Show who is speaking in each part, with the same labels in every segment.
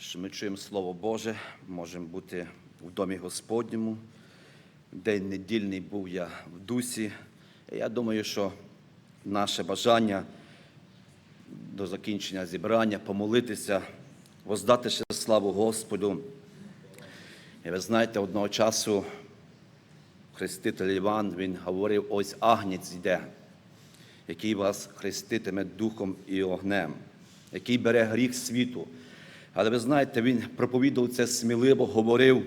Speaker 1: що ми чуємо Слово Боже, можемо бути в домі Господньому. День недільний був я в дусі. Я думаю, що наше бажання до закінчення зібрання помолитися, воздати ще славу Господу. І ви знаєте, одного часу хреститель Іван він говорив: ось агнець йде, який вас хреститиме духом і огнем, який бере гріх світу. Але ви знаєте, він проповідував це сміливо, говорив,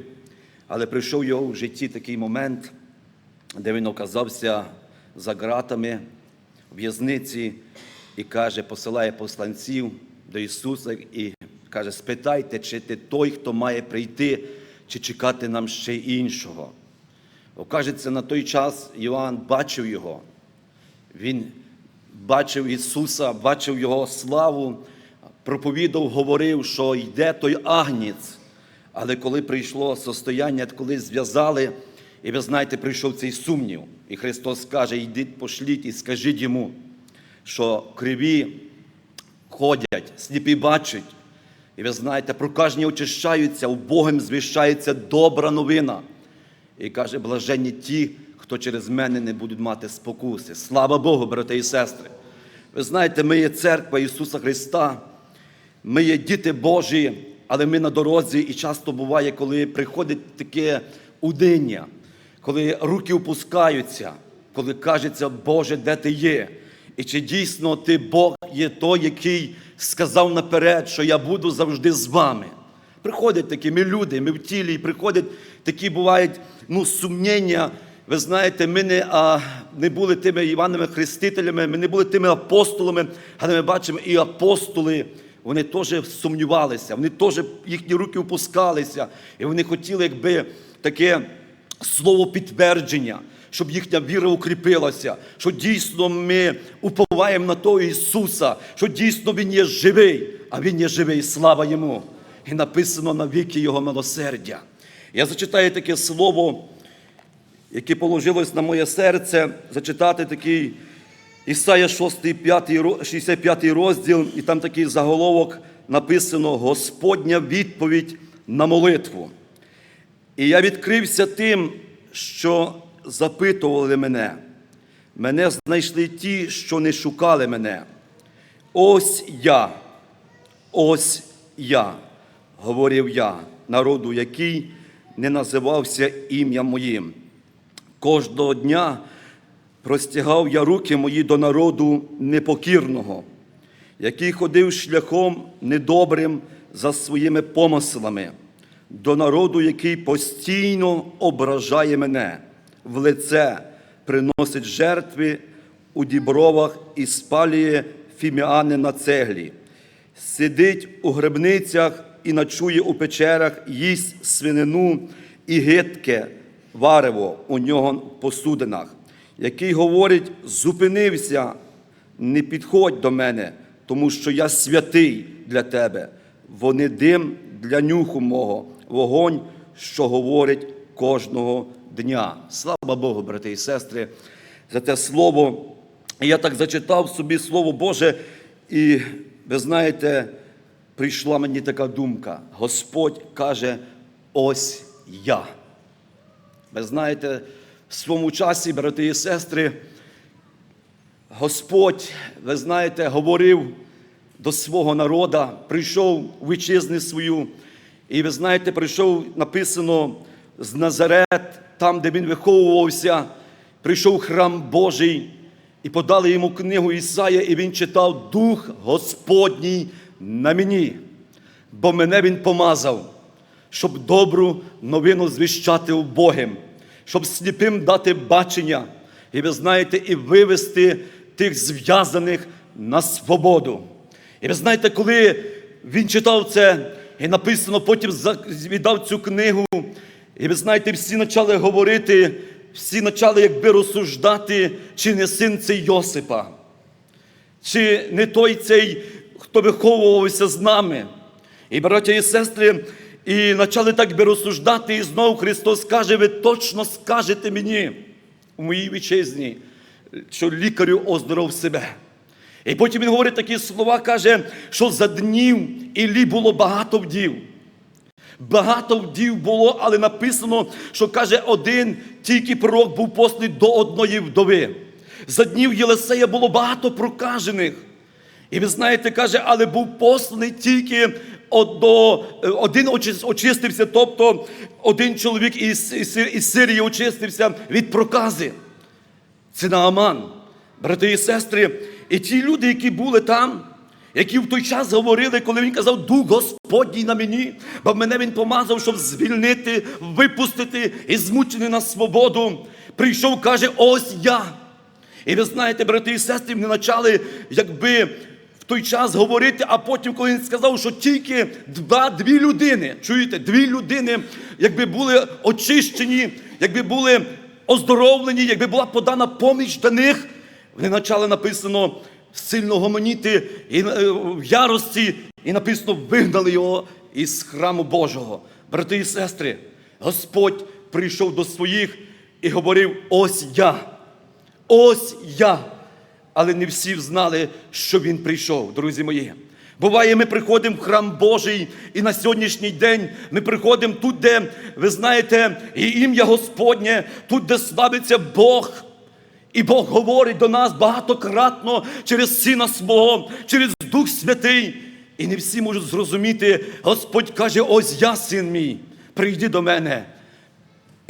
Speaker 1: але прийшов його в житті такий момент, де він оказався за ґратами в'язниці і каже, посилає посланців до Ісуса і каже: спитайте, чи ти той, хто має прийти, чи чекати нам ще іншого. Окажеться, на той час Іоанн бачив його. Він бачив Ісуса, бачив Його славу, проповідав, говорив, що йде той агнець. Але коли прийшло состояння, коли зв'язали, і ви знаєте, прийшов цей сумнів. І Христос каже: йдіть, пошліть і скажіть йому, що криві ходять, сліпі бачать. І ви знаєте, прокажні очищаються, у Богом звіщається добра новина. І каже, блаженні ті, хто через мене не будуть мати спокуси. Слава Богу, брати і сестри. Ви знаєте, ми є церква Ісуса Христа, ми є діти Божі, але ми на дорозі, і часто буває, коли приходить таке удиння, коли руки опускаються, коли кажеться, Боже, де ти є? І чи дійсно ти Бог є той, який сказав наперед, що я буду завжди з вами? Приходять такі ми люди, ми в тілі, і приходять такі бувають ну, сумніння. Ви знаєте, ми не, а, не були тими Іванами Хрестителями, ми не були тими апостолами, але ми бачимо і апостоли, вони теж сумнівалися, вони теж їхні руки опускалися, і вони хотіли, якби таке слово підтвердження, щоб їхня віра укріпилася, що дійсно ми уповаємо на того Ісуса, що дійсно Він є живий, а Він є живий, слава Йому. І написано на віки Його милосердя. Я зачитаю таке слово, яке положилось на моє серце, зачитати такий Ісая 6, 5, 65 розділ, і там такий заголовок написано Господня відповідь на молитву. І я відкрився тим, що запитували мене. Мене знайшли ті, що не шукали мене. Ось я, ось я, говорив я, народу, який не називався ім'ям моїм. Кожного дня простягав я руки мої до народу непокірного, який ходив шляхом недобрим за своїми помислами, до народу, який постійно ображає мене, в лице приносить жертви у дібровах і спалює фіміани на цеглі, сидить у гребницях і ночує у печерах, їсть свинину і гидке варево у нього в посудинах, який говорить: зупинився, не підходь до мене, тому що я святий для тебе. Вони дим для нюху мого, вогонь, що говорить кожного дня. Слава Богу, брати і сестри, за те слово. Я так зачитав собі Слово Боже, і ви знаєте, прийшла мені така думка. Господь каже: ось я. Ви знаєте, своєму часі, брати і сестри, Господь, ви знаєте, говорив до свого народа, прийшов у вітчизну свою, і ви знаєте, прийшов, написано з Назарет, там, де він виховувався, прийшов храм Божий, і подали йому книгу Ісая, і він читав Дух Господній на мені, бо мене Він помазав, щоб добру новину звіщати убогим, щоб сліпим дати бачення, і ви знаєте, і вивести тих зв'язаних на свободу. І ви знаєте, коли він читав це, і написано, потім віддав цю книгу, і ви знаєте, всі почали говорити, всі почали якби розсуждати, чи не син цей Йосипа, чи не той цей, хто виховувався з нами. І браття і сестри, і почали так би розсуждати, і знову Христос каже, ви точно скажете мені у моїй вітчизні, що лікарю оздоров себе. І потім він говорить такі слова, каже, що за днів Іллі було багато вдів. Багато вдів було, але написано, що каже, один тільки пророк був посланий до одної вдови. За днів Єлисея було багато прокажених. І ви знаєте, каже, але був посланий тільки одно, один очистився, тобто один чоловік із, із, із Сирії очистився від прокази. Це Нааман, брати і сестри. І ті люди, які були там, які в той час говорили, коли він казав, Дух Господній на мені, бо мене він помазав, щоб звільнити, випустити і змучений на свободу. Прийшов, каже, ось я. І ви знаєте, брати і сестри, вони почали, якби в той час говорити, а потім, коли він сказав, що тільки два, дві людини, чуєте, дві людини, якби були очищені, якби були оздоровлені, якби була подана поміч до них, вони почали написано сильно гомоніти і е, в ярості, і написано, вигнали його із храму Божого. Брати і сестри, Господь прийшов до своїх і говорив: ось я. Ось я. Але не всі знали, що він прийшов, друзі мої. Буває, ми приходимо в храм Божий, і на сьогоднішній день ми приходимо тут, де, ви знаєте, і ім'я Господнє, тут, де славиться Бог. І Бог говорить до нас багатократно через Сина Свого, через Дух Святий. І не всі можуть зрозуміти, Господь каже: ось я, син мій, прийди до мене.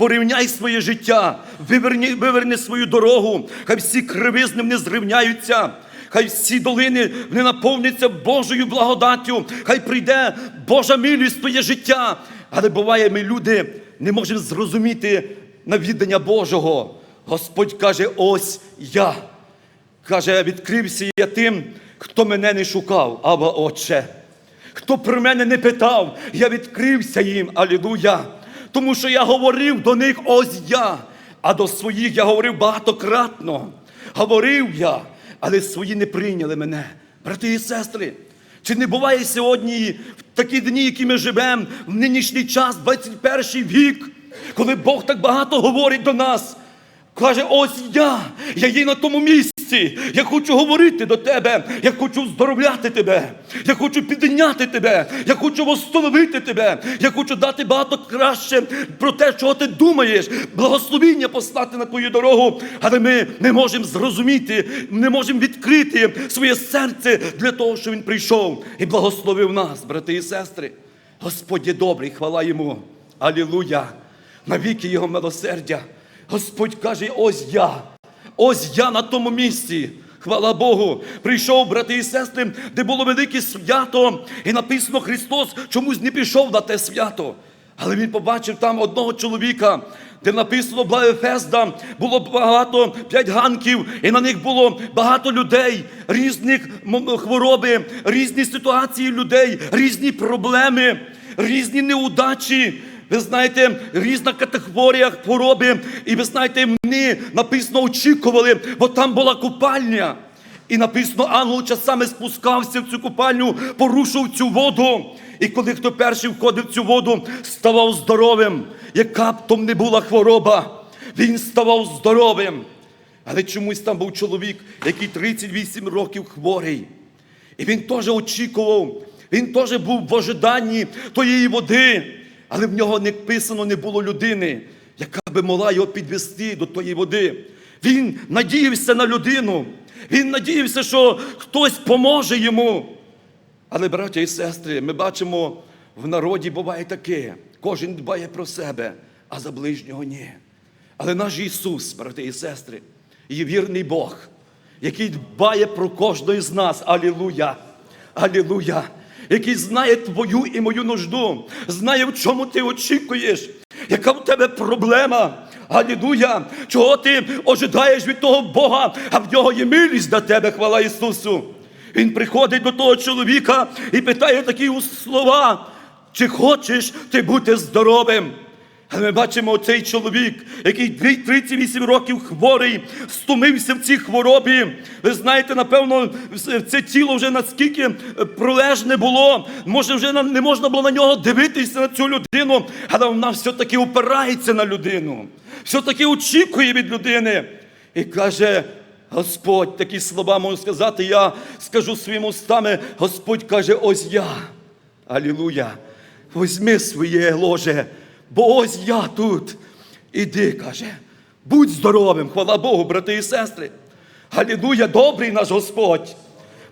Speaker 1: Порівняй своє життя, виверни, виверни свою дорогу, хай всі кривизни не зрівняються, хай всі долини не наповняться Божою благодаттю, хай прийде Божа милість в твоє життя. Але буває, ми люди не можемо зрозуміти навідання Божого. Господь каже: ось я. Каже, відкрився я тим, хто мене не шукав, Абba Отче. Хто про мене не питав, я відкрився їм, алілуя. Тому що я говорив до них ось я, а до своїх я говорив багатократно. Говорив я, але свої не прийняли мене. Брати і сестри, чи не буває сьогодні в такі дні, які ми живемо, в нинішній час, 21 вік, коли Бог так багато говорить до нас? Каже, ось я, я є на тому місці. Я хочу говорити до тебе, я хочу здоровляти тебе, я хочу підняти тебе, я хочу восстановити тебе, я хочу дати багато краще про те, чого ти думаєш, благословіння послати на твою дорогу. Але ми не можемо зрозуміти, не можемо відкрити своє серце для того, що він прийшов і благословив нас, брати і сестри. Господь є добрий, хвала йому. Алілуя! Навіки його милосердя. Господь каже, ось я, ось я на тому місці. Хвала Богу, прийшов, брати і сестри, де було велике свято, і написано, Христос чомусь не пішов на те свято. Але він побачив там одного чоловіка, де написано Благофезда, було багато п'ять ганків, і на них було багато людей, різних хвороби, різні ситуації людей, різні проблеми, різні неудачі. Ви знаєте, різна категорія хвороби, і ви знаєте, вони написано очікували, бо там була купальня. І написано, ангел часами спускався в цю купальню, порушив цю воду. І коли хто перший входив в цю воду, ставав здоровим, яка б там не була хвороба, він ставав здоровим. Але чомусь там був чоловік, який 38 років хворий. І він теж очікував, він теж був в ожиданні тієї води, але в нього не писано не було людини, яка би могла його підвести до тої води. Він надіявся на людину, він надіявся, що хтось поможе йому. Але, браття і сестри, ми бачимо, в народі буває таке. Кожен дбає про себе, а за ближнього ні. Але наш Ісус, брати і сестри, є вірний Бог, який дбає про кожного з нас. Алілуя! Алілуя! Який знає твою і мою нужду, знає, в чому ти очікуєш, яка в тебе проблема. Алілуя! Чого ти ожидаєш від того Бога, а в нього є милість до тебе, хвала Ісусу. Він приходить до того чоловіка і питає такі слова, чи хочеш ти бути здоровим? Але ми бачимо цей чоловік, який 38 років хворий, стомився в цій хворобі. Ви знаєте, напевно, це тіло вже наскільки пролежне було, може, вже не можна було на нього дивитися на цю людину, але вона все-таки опирається на людину, все-таки очікує від людини. І каже: Господь, такі слова можу сказати, я скажу своїми устами, Господь каже, ось я. Алілуя. Возьми своє ложе, бо ось я тут. Іди, каже, будь здоровим, хвала Богу, брати і сестри. Алілуя, добрий наш Господь.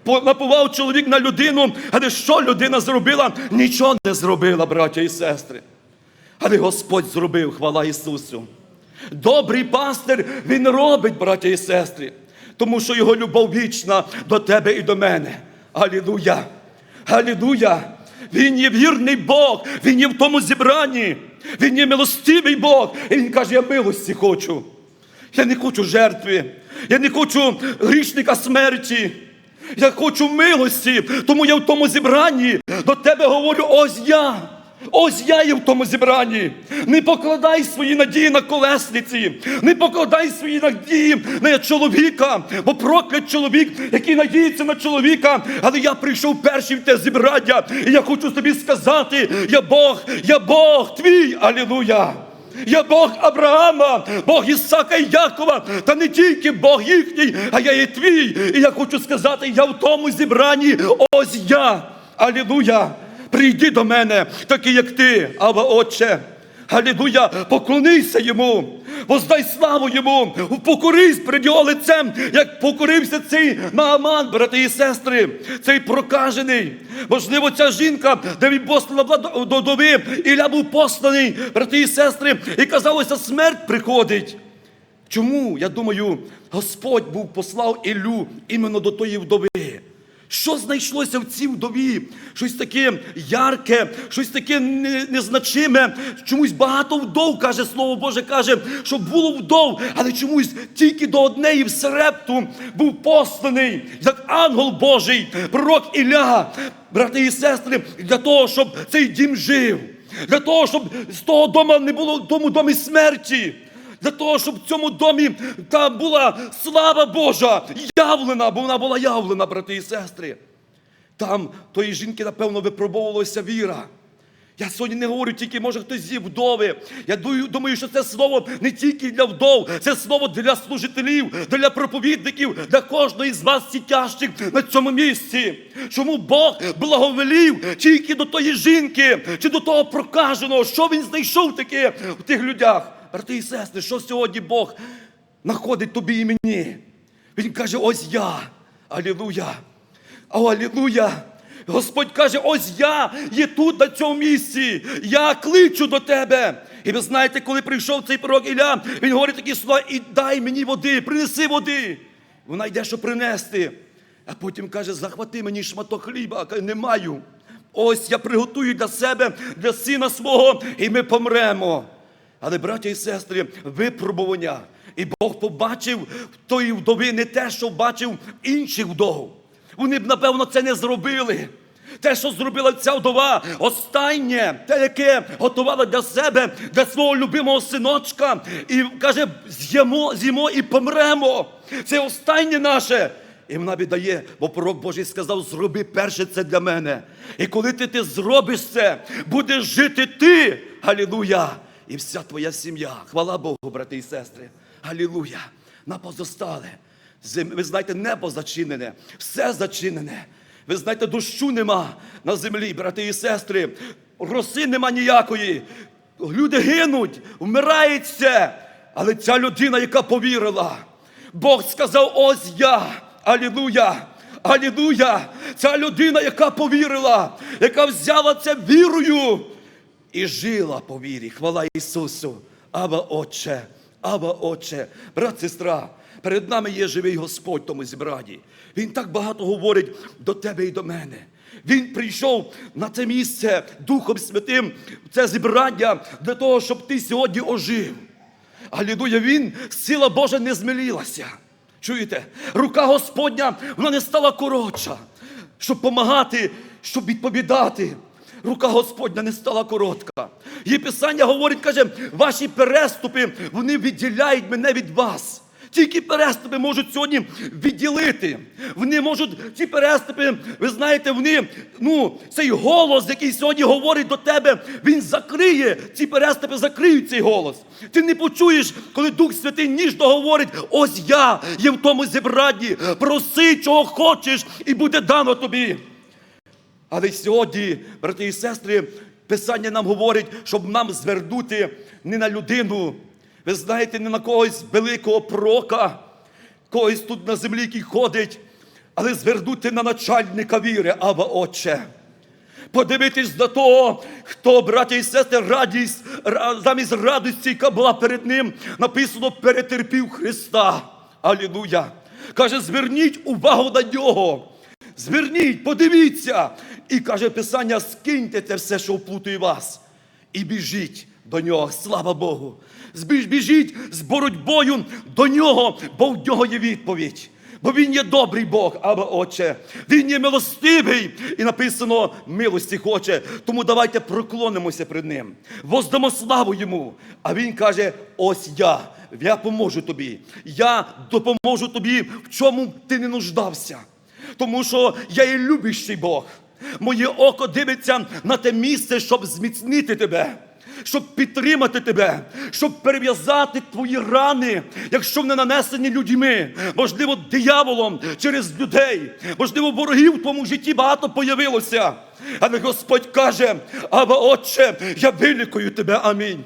Speaker 1: По- Напував чоловік на людину, але що людина зробила? Нічого не зробила, браття і сестри. Але Господь зробив, хвала Ісусу. Добрий пастир, Він робить, браття і сестри, тому що Його любов вічна до тебе і до мене. Алілуя! Алілуя! Він є вірний Бог, Він є в тому зібранні, Він є милостивий Бог. І Він каже, я милості хочу. Я не хочу жертви, я не хочу грішника смерті. Я хочу милості, тому я в тому зібранні до тебе говорю, ось я. Ось я є в тому зібранні. Не покладай свої надії на колесниці, не покладай свої надії на чоловіка, бо проклят чоловік, який надіється на чоловіка. Але я прийшов перший в те зібрання, і я хочу тобі сказати: я Бог, я Бог твій, алілуя. Я Бог Авраама, Бог Ісака і Якова, та не тільки Бог їхній, а я є твій. І я хочу сказати, я в тому зібранні, ось я. Алілуя! Прийди до мене, такий, як ти, Ава Отче. Алілуя, поклонися йому, воздай славу йому, покорись перед його лицем, як покорився цей Нааман, брати і сестри, цей прокажений. Можливо, ця жінка, де він до- до дови, Ілля був посланий, брати і сестри, і казалося, смерть приходить. Чому? Я думаю, Господь був послав Іллю іменно до тої вдови. Що знайшлося в цій вдові? Щось таке ярке, щось таке незначиме. Чомусь багато вдов, каже Слово Боже, каже, що було вдов, але чомусь тільки до однеї в Серепту був посланий, як ангел Божий, пророк Ілля, брати і сестри, для того, щоб цей дім жив, для того, щоб з того дома не було в тому домі смерті. Для того, щоб в цьому домі там була слава Божа явлена, бо вона була явлена, брати і сестри. Там тої жінки, напевно, випробовувалася віра. Я сьогодні не говорю тільки, може, хтось зі вдови. Я думаю, що це слово не тільки для вдов, це слово для служителів, для проповідників, для кожної з вас сітящих на цьому місці. Чому Бог благовелів тільки до тої жінки чи до того прокаженого? Що він знайшов таке в тих людях? Брати і сестри, що сьогодні Бог знаходить тобі і мені? Він каже: ось я. Алілуя. Алілуя! Господь каже, ось я є тут, на цьому місці. Я кличу до тебе. І ви знаєте, коли прийшов цей пророк Ілля, він говорить такі слова, і дай мені води, принеси води. Вона йде, що принести. А потім каже, захвати мені шматок хліба. Каже, не маю. Ось я приготую для себе, для сина свого, і ми помремо. Але, браття і сестри, випробування. І Бог побачив в тої вдови не те, що бачив інших вдов. Вони б, напевно, це не зробили. Те, що зробила ця вдова, останнє, те, яке готувала для себе, для свого любимого синочка, і каже, з'їмо, з'їмо і помремо. Це останнє наше. І вона віддає, бо пророк Божий сказав: зроби перше це для мене. І коли ти, ти зробиш це, будеш жити ти. Галілуя! І вся твоя сім'я. Хвала Богу, брати і сестри. Галілуя! На позостале. Ви знаєте, небо зачинене, все зачинене. Ви знаєте, дощу нема на землі, брати і сестри. Роси нема ніякої. Люди гинуть, вмирають все. Але ця людина, яка повірила, Бог сказав: ось я. Алілуя! Алілуя! Ця людина, яка повірила, яка взяла це вірою і жила по вірі. Хвала Ісусу. Аба Отче, Аба Отче, брат, сестра, перед нами є живий Господь тому зібранні. Він так багато говорить до тебе і до мене. Він прийшов на це місце Духом Святим, це зібрання для того, щоб ти сьогодні ожив. Алілуя, він, сила Божа не змілілася. Чуєте? Рука Господня, вона не стала коротша, щоб допомагати, щоб відповідати. Рука Господня не стала коротка. Її Писання говорить, каже, ваші переступи, вони відділяють мене від вас. Тільки переступи можуть сьогодні відділити. Вони можуть ці переступи, ви знаєте, вони, ну, цей голос, який сьогодні говорить до тебе, він закриє. Ці переступи закриють цей голос. Ти не почуєш, коли Дух Святий ніжно говорить: ось я є в тому зібранні, проси, чого хочеш, і буде дано тобі. Але сьогодні, брати і сестри, Писання нам говорить, щоб нам звернути не на людину, ви знаєте, не на когось великого прока, когось тут на землі, який ходить, але звернути на начальника віри, Ава Отче. Подивитись на того, хто, браті і сестри, радість, замість радості, яка була перед ним, написано, перетерпів Христа. Алілуя. Каже, зверніть увагу на нього. Зверніть, подивіться. І каже Писання, скиньте те все, що вплутує вас, і біжіть до нього. Слава Богу. Біжіть з боротьбою до нього, бо в нього є відповідь. Бо він є добрий Бог, Аба Отче. Він є милостивий. І написано, милості хоче. Тому давайте проклонимося перед ним. Воздамо славу йому. А він каже: ось я. Я поможу тобі. Я допоможу тобі, в чому ти не нуждався. Тому що я є любящий Бог. Моє око дивиться на те місце, щоб зміцнити тебе, щоб підтримати тебе, щоб перев'язати твої рани, якщо вони нанесені людьми, можливо, дияволом через людей, можливо, ворогів в твоєму житті багато появилося. Але Господь каже: Ава, Отче, я вилікую тебе. Амінь.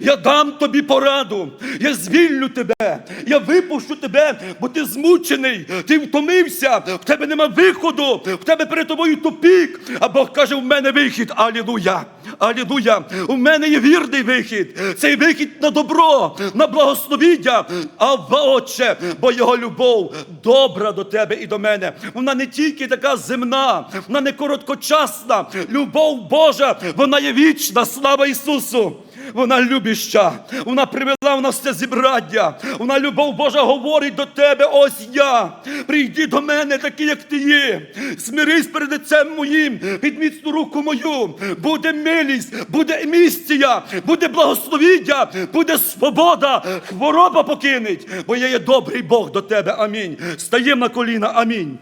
Speaker 1: Я дам тобі пораду, я звільню тебе, я випущу тебе, бо ти змучений, ти втомився, в тебе нема виходу, в тебе перед тобою тупік. А Бог каже: в мене вихід. Алілуя! Алілуя! У мене є вірний вихід. Цей вихід на добро, на благословіння. А Отче, бо його любов добра до тебе і до мене. Вона не тільки така земна, вона не короткочасна. Любов Божа, вона є вічна. Слава Ісусу! Вона любіща, вона привела в нас це зібрання. Вона любов Божа говорить до тебе. Ось я. Прийди до мене, такий, як ти є. Смирись перед лицем моїм, під міцну руку мою. Буде милість, буде місція, буде благословіння, буде свобода, хвороба покинеть. Бо я є добрий Бог до тебе. Амінь. Стаємо на коліна. Амінь.